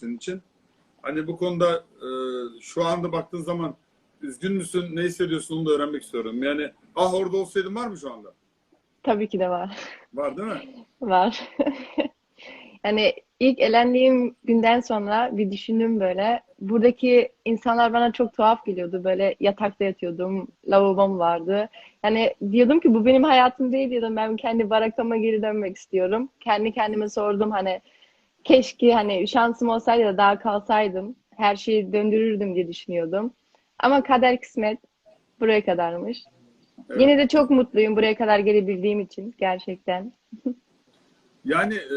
senin için. Hani bu konuda e, şu anda baktığın zaman üzgün müsün, ne hissediyorsun onu da öğrenmek istiyorum. Yani ah orada olsaydım var mı şu anda? Tabii ki de var. Var değil mi? Var. Yani ilk elendiğim günden sonra bir düşündüm böyle. Buradaki insanlar bana çok tuhaf geliyordu. Böyle yatakta yatıyordum. Lavabom vardı. Yani diyordum ki bu benim hayatım değil diyordum. Ben kendi barakama geri dönmek istiyorum. Kendi kendime sordum hani keşke hani şansım olsaydı da daha kalsaydım. Her şeyi döndürürdüm diye düşünüyordum. Ama kader kısmet buraya kadarmış. Evet. Yine de çok mutluyum buraya kadar gelebildiğim için gerçekten. Yani e,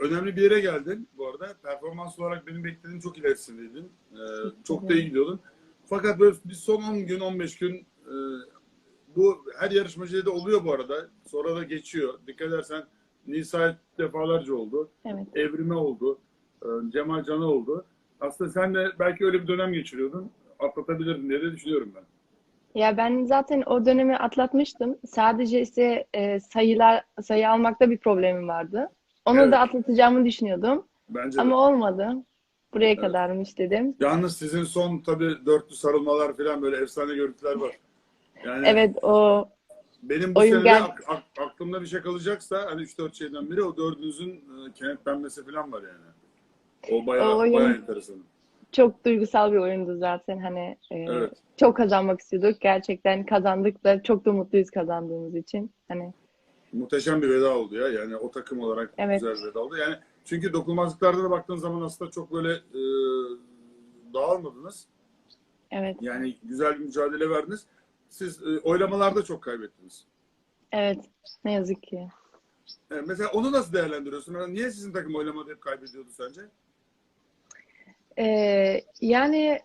önemli bir yere geldin bu arada. Performans olarak benim beklediğim çok ilerisindeydin. E, çok da iyi gidiyordun. Fakat böyle bir son 10 gün, 15 gün e, bu her yarışmacıda da oluyor bu arada. Sonra da geçiyor. Dikkat edersen Nisa defalarca oldu. Evet. Evrime oldu. e, Cemal Can'a oldu. Aslında sen de belki öyle bir dönem geçiriyordun. Atlatabilirdin diye de düşünüyorum ben. Ya ben zaten o dönemi atlatmıştım. Sadece ise e, sayılar sayı almakta bir problemim vardı. Onu Evet. da atlatacağımı düşünüyordum. Bence de. Ama olmadı. Buraya kadarmış dedim. Yalnız sizin son tabii dörtlü sarılmalar falan böyle efsane görüntüler var. Yani Evet o Benim bu Oyun sene gel- ak- ak- aklımda bir şey kalacaksa hani 3-4 şeyden biri o dördünüzün e, kenetlenmesi falan var yani. O bayağı, O oyun- bayağı enteresan. çok duygusal bir oyundu zaten. Hani e, Evet. çok kazanmak istiyorduk. Gerçekten kazandık da çok da mutluyuz kazandığımız için. Hani Muhteşem bir veda oldu ya. Yani o takım olarak Evet. güzel bir veda oldu. Yani çünkü dokunmazlıklarda da baktığın zaman aslında çok böyle e, dağılmadınız. evet. Yani güzel bir mücadele verdiniz. Siz e, oylamalarda çok kaybettiniz. Evet. Ne yazık ki. E, mesela onu nasıl değerlendiriyorsun? Yani niye sizin takım oylamada hep kaybediyordu sence? Ee, yani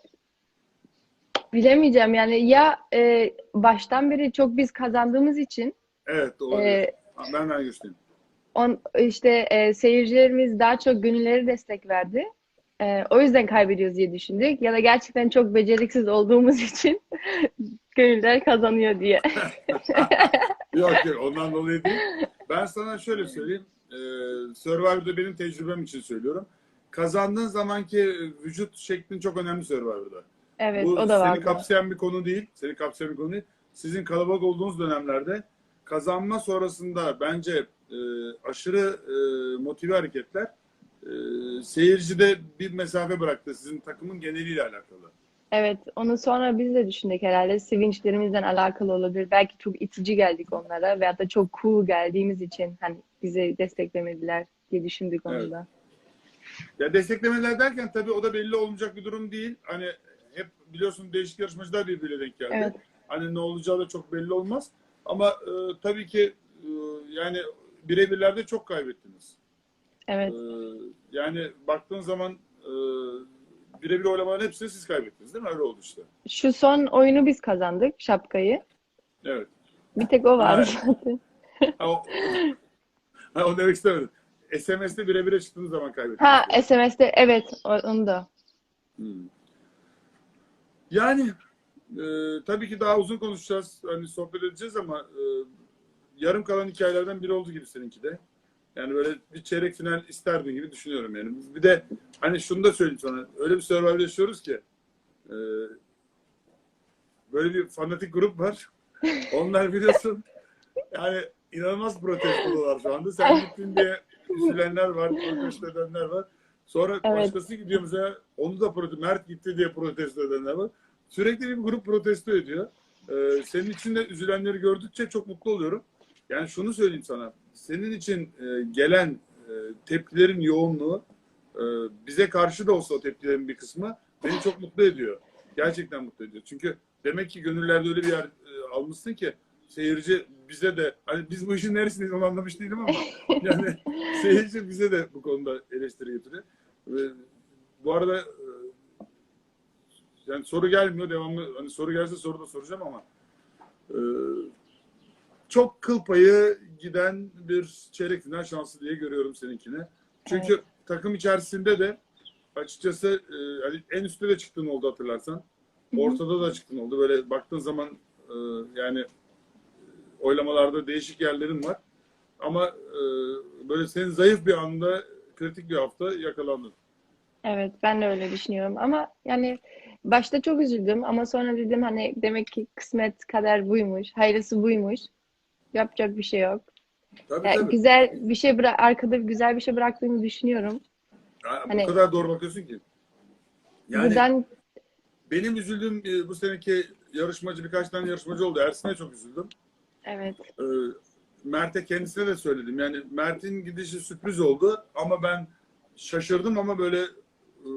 bilemeyeceğim yani ya e, baştan beri çok biz kazandığımız için Evet doğru. e, ben de güçlüyüm. on, işte e, seyircilerimiz daha çok gönülleri destek verdi. E, o yüzden kaybediyoruz diye düşündük. Ya da gerçekten çok beceriksiz olduğumuz için gönüller kazanıyor diye. Yok yok ondan dolayı değil. Ben sana şöyle söyleyeyim. Ee, Survivor'da benim tecrübem için söylüyorum. Kazandığın zamanki vücut şeklin çok önemli Survivor'da. Evet, Bu o da seni vardı. kapsayan bir konu değil. Seni kapsayan bir konu değil. Sizin kalabalık olduğunuz dönemlerde kazanma sonrasında bence e, aşırı e, motive hareketler seyircide bir mesafe bıraktı. Sizin takımın geneliyle alakalı. Evet, onu sonra biz de düşündük herhalde. Sevinçlerimizden alakalı olabilir. Belki çok itici geldik onlara veyahut da çok cool geldiğimiz için hani bizi desteklemediler diye düşündük onu Evet. da. Ya desteklemeler derken tabii o da belli olmayacak bir durum değil. Hani hep biliyorsun değişik yarışmacılar birbirine denk geldi. Evet. Hani ne olacağı da çok belli olmaz. Ama e, tabii ki e, yani birebirlerde çok kaybettiniz. Evet. E, yani baktığın zaman e, birebir oylamaların hepsini siz kaybettiniz değil mi? Öyle oldu işte. Şu son oyunu biz kazandık, şapkayı. Evet. Bir tek o vardı Evet. zaten. Ha, o, ha, onu demek istemedim. SMS'te birebire çıktığınız zaman kaybettiniz. Ha, SMS'te evet, onu da. Hmm. Yani e, tabii ki daha uzun konuşacağız. Hani sohbet edeceğiz ama e, yarım kalan hikayelerden biri oldu gibi seninki de. Yani böyle bir çeyrek final isterdin gibi düşünüyorum yani. Bir de hani şunu da söyleyeyim sana. Öyle bir Survivor yaşıyoruz ki e, böyle bir fanatik grup var. Onlar biliyorsun yani inanılmaz protestolar şu anda. Sen gittin diye üzülenler var, protesto edenler var. Sonra Evet. başkası gidiyor mesela onu da protesto, Mert gitti diye protesto edenler var. Sürekli bir grup protesto ediyor. Ee, senin için de üzülenleri gördükçe çok mutlu oluyorum. Yani şunu söyleyeyim sana. Senin için e, gelen e, tepkilerin yoğunluğu e, bize karşı da olsa o tepkilerin bir kısmı beni çok mutlu ediyor. Gerçekten mutlu ediyor. Çünkü demek ki gönüllerde öyle bir yer e, almışsın ki seyirci bize de hani biz bu işin neresindeyiz onu anlamış değilim ama yani seyirci bize de bu konuda eleştiri getiriyor. Bu arada e, yani soru gelmiyor devamlı hani soru gelse soru da soracağım ama e, çok kıl payı giden bir çeyrek final şansı diye görüyorum seninkini. Çünkü takım içerisinde de açıkçası e, hani en üstte de çıktığın oldu hatırlarsan. Hı hı. Ortada da çıktın oldu. Böyle baktığın zaman e, yani oylamalarda değişik yerlerin var. Ama e, böyle senin zayıf bir anda kritik bir hafta yakalandın. Evet, ben de öyle düşünüyorum ama yani başta çok üzüldüm ama sonra dedim hani demek ki kısmet kader buymuş, hayırlısı buymuş. Yapacak bir şey yok. Tabii Yani tabii. güzel bir şey bıra arkada güzel bir şey bıraktığımı düşünüyorum. Ya, hani- o kadar doğru bakıyorsun ki. Yani Buradan benim üzüldüğüm e, bu seneki yarışmacı birkaç tane yarışmacı oldu. Ersin'e çok üzüldüm. evet, Ee, Mert'e kendisine de söyledim. Yani Mert'in gidişi sürpriz oldu ama ben şaşırdım ama böyle e,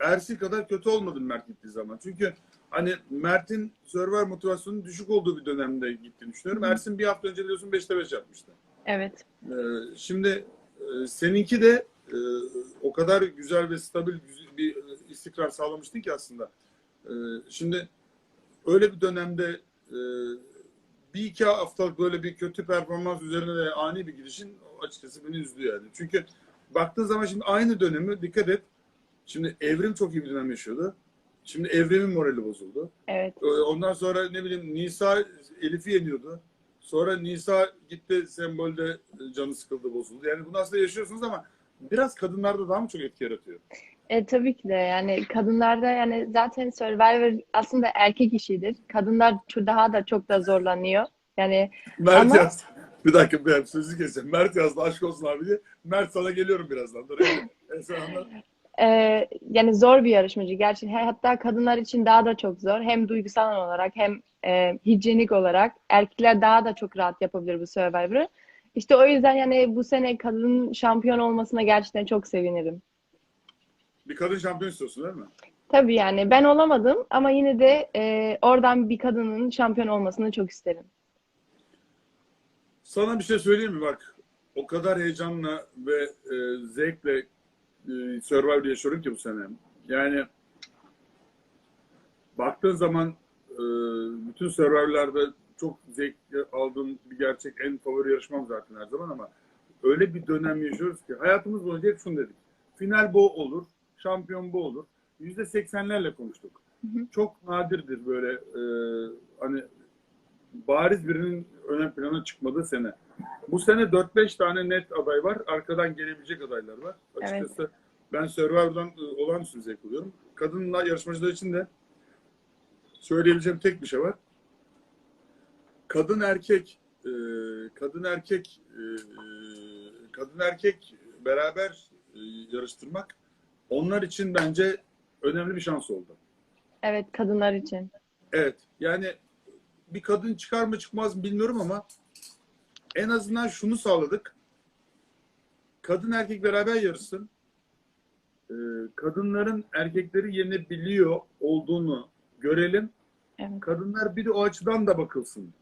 Ersin kadar kötü olmadım Mert gittiği zaman. Çünkü hani Mert'in server motivasyonunun düşük olduğu bir dönemde gittiğini düşünüyorum. Hı. Ersin bir hafta önce biliyorsun 5'te 5 yapmıştı. evet, Ee, şimdi e, seninki de e, o kadar güzel ve stabil bir e, istikrar sağlamıştın ki aslında. E, şimdi öyle bir dönemde e, bir iki haftalık böyle bir kötü performans üzerine de ani bir gidişin açıkçası beni üzdü yani. Çünkü baktığın zaman şimdi aynı dönemi dikkat et. Şimdi Evrim çok iyi bir dönem yaşıyordu. Şimdi Evrim'in morali bozuldu. evet, Ee, Ondan sonra ne bileyim Nisa Elif'i yeniyordu. Sonra Nisa gitti sembolde e, canı sıkıldı bozuldu. Yani bunu aslında yaşıyorsunuz ama biraz kadınlarda daha mı çok etki yaratıyor? E, tabii ki de yani kadınlarda yani zaten Survivor aslında erkek işidir. Kadınlar daha da çok da zorlanıyor. Yani Mert Ama- yazdı. Bir dakika ben sözü keseceğim. Mert yazdı aşk olsun abi diye. Mert sana geliyorum birazdan. Dur. E, sen anlat. E, yani zor bir yarışmacı gerçekten. Hatta kadınlar için daha da çok zor. Hem duygusal olarak hem e, hijyenik olarak erkekler daha da çok rahat yapabilir bu Survivor'ı. İşte o yüzden yani bu sene kadın şampiyon olmasına gerçekten çok sevinirim. Bir kadın şampiyon istiyorsun değil mi? Tabii yani ben olamadım ama yine de e, oradan bir kadının şampiyon olmasını çok isterim. Sana bir şey söyleyeyim mi? Bak o kadar heyecanla ve e, zevkle e, Survivor yaşıyorum ki bu sene. Yani baktığın zaman e, bütün Survivor'larda çok zevk aldığım bir gerçek en favori yarışmam zaten her zaman ama öyle bir dönem yaşıyoruz ki hayatımız boyunca hep şunu dedik. Final bu olur, şampiyon bu olur. Yüzde seksenlerle konuştuk. Hı hı. Çok nadirdir böyle e, hani bariz birinin ön plana çıkmadığı sene. Bu sene 4-5 tane net aday var. Arkadan gelebilecek adaylar var. Açıkçası ben Survivor'dan e, olağanüstü zevk alıyorum. Kadınlar yarışmacılar için de söyleyebileceğim tek bir şey var. Kadın erkek e, kadın erkek e, kadın erkek beraber e, yarıştırmak onlar için bence önemli bir şans oldu. Evet kadınlar için. Evet. Yani bir kadın çıkar mı çıkmaz mı bilmiyorum ama en azından şunu sağladık. Kadın erkek beraber yarışsın. Ee, kadınların erkekleri yenebiliyor olduğunu görelim. Evet. Kadınlar bir de o açıdan da bakılsın.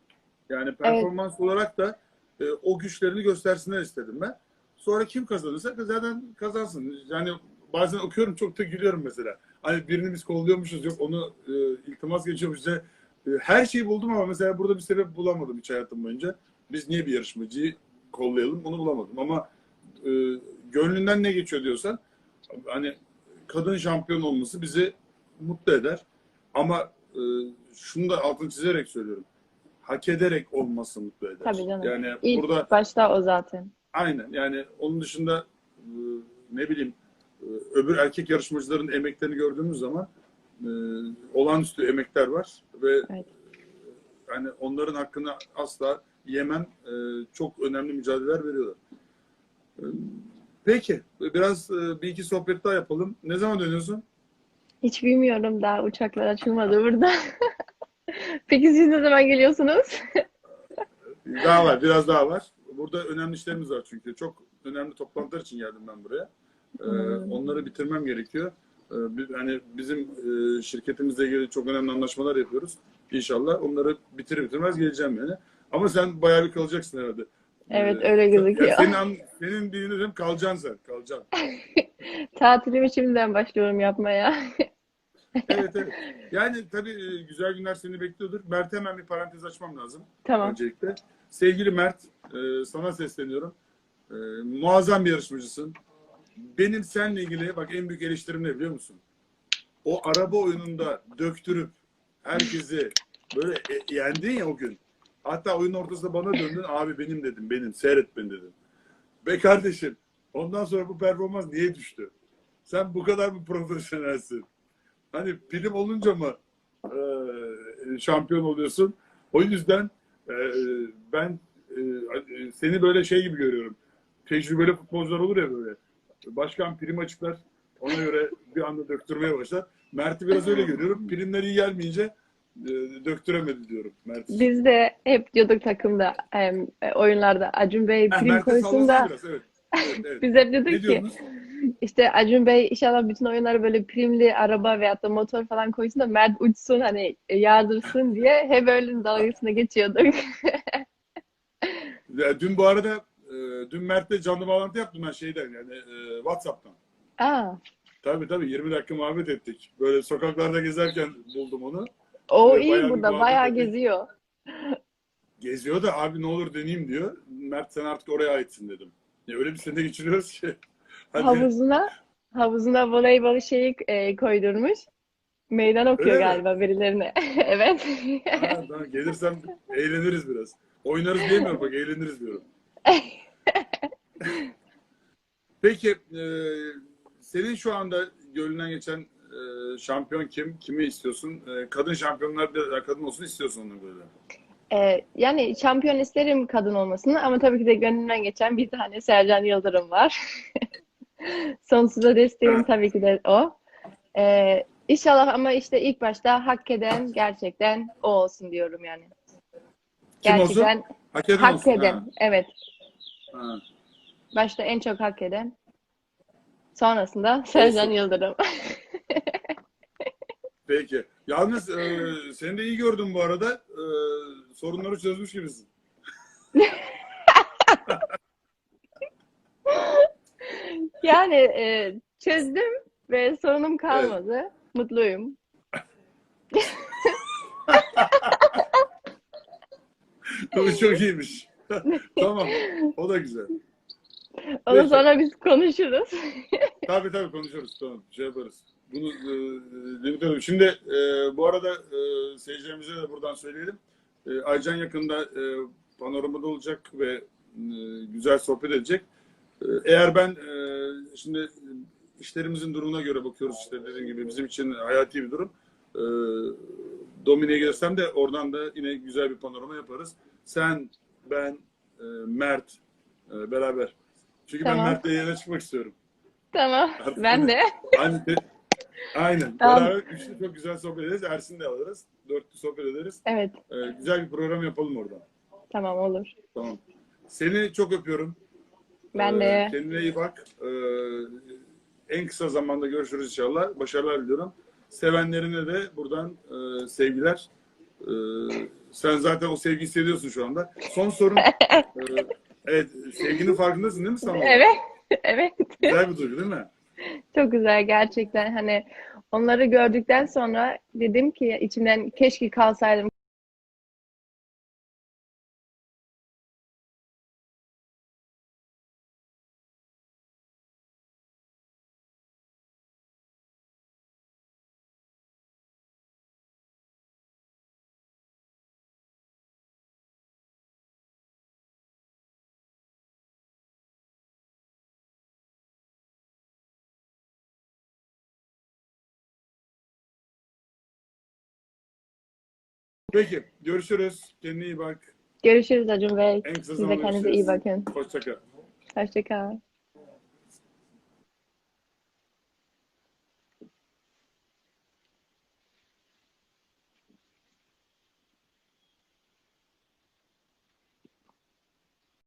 Yani performans olarak da e, o güçlerini göstersinler istedim ben. Sonra kim kazanırsa zaten kazansın. Yani bazen okuyorum çok da gülüyorum mesela. Hani birini biz kolluyormuşuz yok onu e, iltimas geçiyormuş. E, her şeyi buldum ama mesela burada bir sebep bulamadım hiç hayatım boyunca. Biz niye bir yarışmacıyı kollayalım onu bulamadım ama e, gönlünden ne geçiyor diyorsan hani kadın şampiyon olması bizi mutlu eder. Ama e, şunu da altını çizerek söylüyorum. Hak ederek olması mutlu eder. Tabii canım. Yani İlk burada başta o zaten. aynen yani onun dışında e, ne bileyim e, öbür erkek yarışmacıların emeklerini gördüğümüz zaman e, olağanüstü emekler var ve Evet. yani onların hakkını asla yemem. E, çok önemli mücadeleler veriyorlar. E, Peki. Biraz e, bir iki sohbet daha yapalım. Ne zaman dönüyorsun? Hiç bilmiyorum daha uçaklar açılmadı burada. Peki siz ne zaman geliyorsunuz? Daha var. Biraz daha var. Burada önemli işlerimiz var çünkü. Çok önemli toplantılar için geldim ben buraya. E, Hmm. Onları bitirmem gerekiyor. E, bir- Hani bizim e, şirketimizle ilgili çok önemli anlaşmalar yapıyoruz. İnşallah onları bitirir bitirmez geleceğim yani. Ama sen bayağı bir kalacaksın herhalde. Evet Ee, öyle gözüküyor. Senin, an- senin dedim kalacaksın sen. Kalacaksın. Tatilimi şimdiden başlıyorum yapmaya. Evet evet. Yani tabii e, güzel günler seni bekliyordur. Mert hemen bir parantez açmam lazım. Tamam. Öncelikle. Sevgili Mert, e, sana sesleniyorum. E, muazzam bir yarışmacısın. Benim seninle ilgili bak en büyük eleştirim ne biliyor musun? O araba oyununda döktürüp herkesi böyle e, yendin ya o gün. Hatta oyunun ortasında bana döndün. Abi benim dedim. Benim. Seyret beni dedim. Ve kardeşim ondan sonra bu performans niye düştü? Sen bu kadar mı profesyonelsin? Hani prim olunca mı e, şampiyon oluyorsun? O yüzden e, ben e, seni böyle şey gibi görüyorum. Tecrübeli futbolcular olur ya böyle. Başkan prim açıklar. Ona göre bir anda döktürmeye başlar. Mert'i biraz öyle görüyorum. Primler iyi gelmeyince döktüremedi diyorum Mert. Biz de hep diyorduk takımda em, e, oyunlarda Acun Bey prim Mert'e koysun sallasın da biraz. Evet. Evet, evet. biz hep diyorduk Ne ki işte Acun Bey inşallah bütün oyunlara böyle primli araba veyahut da motor falan koysun da Mert uçsun hani e, yardırsın diye hep öyle dalgasına geçiyorduk. Ya, dün bu arada e, dün Mert'le canlı bağlantı yaptım ben şeyden yani e, WhatsApp'tan. Aa, Tabii tabii 20 dakika muhabbet ettik. Böyle sokaklarda gezerken buldum onu. O Evet, iyi bayağı burada bayağı geziyor. Geziyor da abi ne olur deneyeyim diyor. Mert sen artık oraya aitsin dedim. Ya öyle bir sene geçiriyoruz ki. Hadi. Havuzuna havuzuna voleybol şeyi e, koydurmuş. Meydan okuyor Öyle mi? galiba birilerine. Evet. Ha, tamam, gelirsem eğleniriz biraz. Oynarız diyemiyorum bak eğleniriz diyorum. Peki e, senin şu anda gönlünden geçen e, şampiyon kim? Kimi istiyorsun? E, kadın şampiyonlar da kadın olsun istiyorsun onu böyle. Ee, yani şampiyon isterim kadın olmasını ama tabii ki de gönlümden geçen bir tane Sercan Yıldırım var. Sonsuza desteğim tabii ki de o. Ee, inşallah ama işte ilk başta hak eden gerçekten o olsun diyorum yani. Kim olsun? Gerçekten Hak eden hak olsun. eden, Ha, evet. ha. Başta en çok hak eden. Sonrasında Sercan Yıldırım. Peki. Yalnız e, seni de iyi gördüm bu arada. E, sorunları çözmüş gibisin. Yani e, çözdüm ve sorunum kalmadı. Mutluyum. Bu çok iyiymiş. tamam. O da güzel. Onu Peki. sonra biz konuşuruz. Tabii tabii konuşuruz. Tamam. Şey yaparız. Bunu e. Şimdi e, bu arada e, seyircilerimize de buradan söyleyelim. E, Aycan yakında e, panoramada olacak ve e, güzel sohbet edecek. E, eğer ben e, şimdi işlerimizin durumuna göre bakıyoruz işte dediğim gibi bizim için hayati bir durum. E, Domine'ye gelirsem de oradan da yine güzel bir panorama yaparız. Sen, ben, e, Mert e, beraber. Çünkü ben Tamam. Mert'le yayına çıkmak istiyorum. Tamam. Ben de. Aynen. Aynen. Tamam. Beraber üçlü çok güzel sohbet ederiz. Ersin'i de alırız. Dörtlü sohbet ederiz. Evet. Ee, güzel bir program yapalım oradan. Tamam olur. Tamam. Seni çok öpüyorum. Ben Ee, de. Kendine iyi bak. Ee, en kısa zamanda görüşürüz inşallah. Başarılar diliyorum. Sevenlerine de buradan e, sevgiler. Ee, sen zaten o sevgiyi hissediyorsun şu anda. Son sorun. e, evet, sevginin farkındasın değil mi sen? Evet. Evet. Güzel bir duygu değil mi? Çok güzel gerçekten. Hani onları gördükten sonra dedim ki içimden keşke kalsaydım. Peki. Görüşürüz. Kendine iyi bak. Görüşürüz Acun Bey. En kısa Siz de zamanda kendinize iyi görüşürüz. bakın. Hoşça kal. Hoşça kal.